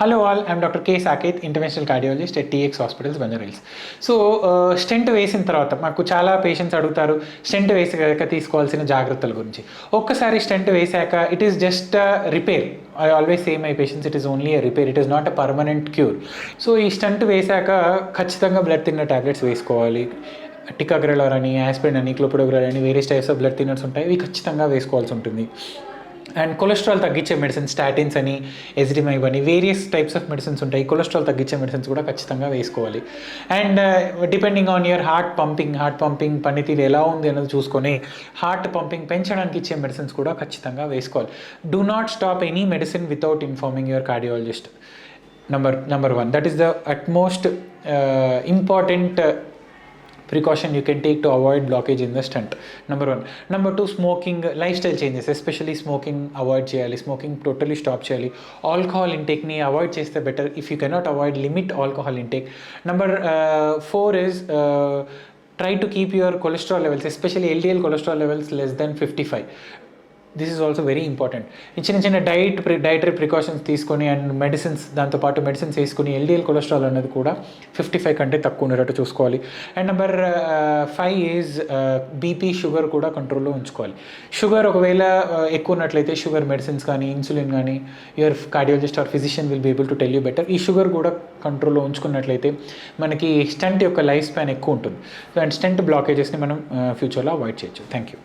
Hello all I'm doctor K Saketh international cardiologist at TX hospitals Banjara Hills so stent వేసిన తర్వాత మాకు చాలా patients అడుగుతారు stent వేసాక తీసుకోవాల్సిన జాగ్రత్తల గురించి. ఒక్కసారి స్టెంట్ వేసాక it is just repair I always same my patients it is only a repair it is not a permanent cure so ఈ స్టంట్ వేసాక ఖచ్చితంగా బ్లడ్ తిన్న టాబ్లెట్స్ వేసుకోవాలి. టికాగ్రలర్ అని యాస్పిరిన్ అని క్లోపిడోగ్రల్ అని వేరే టైప్స్ ఆఫ్ బ్లడ్ థిన్నర్స్ ఉంటాయి. ఇవి ఖచ్చితంగా వేసుకోవాల్సి ఉంటుంది. అండ్ కొలెస్ట్రాల్ తగ్గించే మెడిసిన్ స్టాటిన్స్ అని ఎజిడిమైబ్ అని వేరియస్ టైప్స్ ఆఫ్ మెడిసిన్స్ ఉంటాయి. కొలెస్ట్రాల్ తగ్గించే మెడిసిన్స్ కూడా ఖచ్చితంగా వేసుకోవాలి. And depending on your heart pumping heart pumping పనితీరు ఎలా ఉంది అన్నది చూసుకొని హార్ట్ పంపింగ్ పెంచడానికి ఇచ్చే మెడిసిన్స్ కూడా ఖచ్చితంగా వేసుకోవాలి. Do not stop any medicine without informing your cardiologist number number one that is the utmost important precaution you can take to avoid blockage in the stent. Number one. Number two, smoking lifestyle changes, especially smoking avoid cheyali, smoking totally stop cheyali. Alcohol intake ni avoid cheste better. If you cannot avoid, limit alcohol intake. Number uh, four is uh, try to keep your cholesterol levels, especially LDL cholesterol levels less than 55. This is also very important చిన్న చిన్న diet dietary precautions తీసుకొని and medicines దాంతోపాటు medicines వేసుకొని LDL cholesterol అనేది కూడా fifty five కంటే తక్కువ ఉండేటట్టు చూసుకోవాలి. And number five is BP sugar కూడా కంట్రోల్లో ఉంచుకోవాలి. షుగర్ ఒకవేళ uh, ఎక్కువ ఉన్నట్లయితే షుగర్ మెడిసిన్స్ కానీ ఇన్సులిన్ కానీ your cardiologist or physician will be able to tell you better ఈ షుగర్ కూడా కంట్రోల్లో ఉంచుకున్నట్లయితే మనకి స్టంట్ యొక్క లైఫ్ స్పాన్ ఎక్కువ ఉంటుంది. సో అండ్ స్టంట్ బ్లాకేజెస్ని మనం uh, ఫ్యూచర్లో అవాయిడ్ చేయొచ్చు. Thank you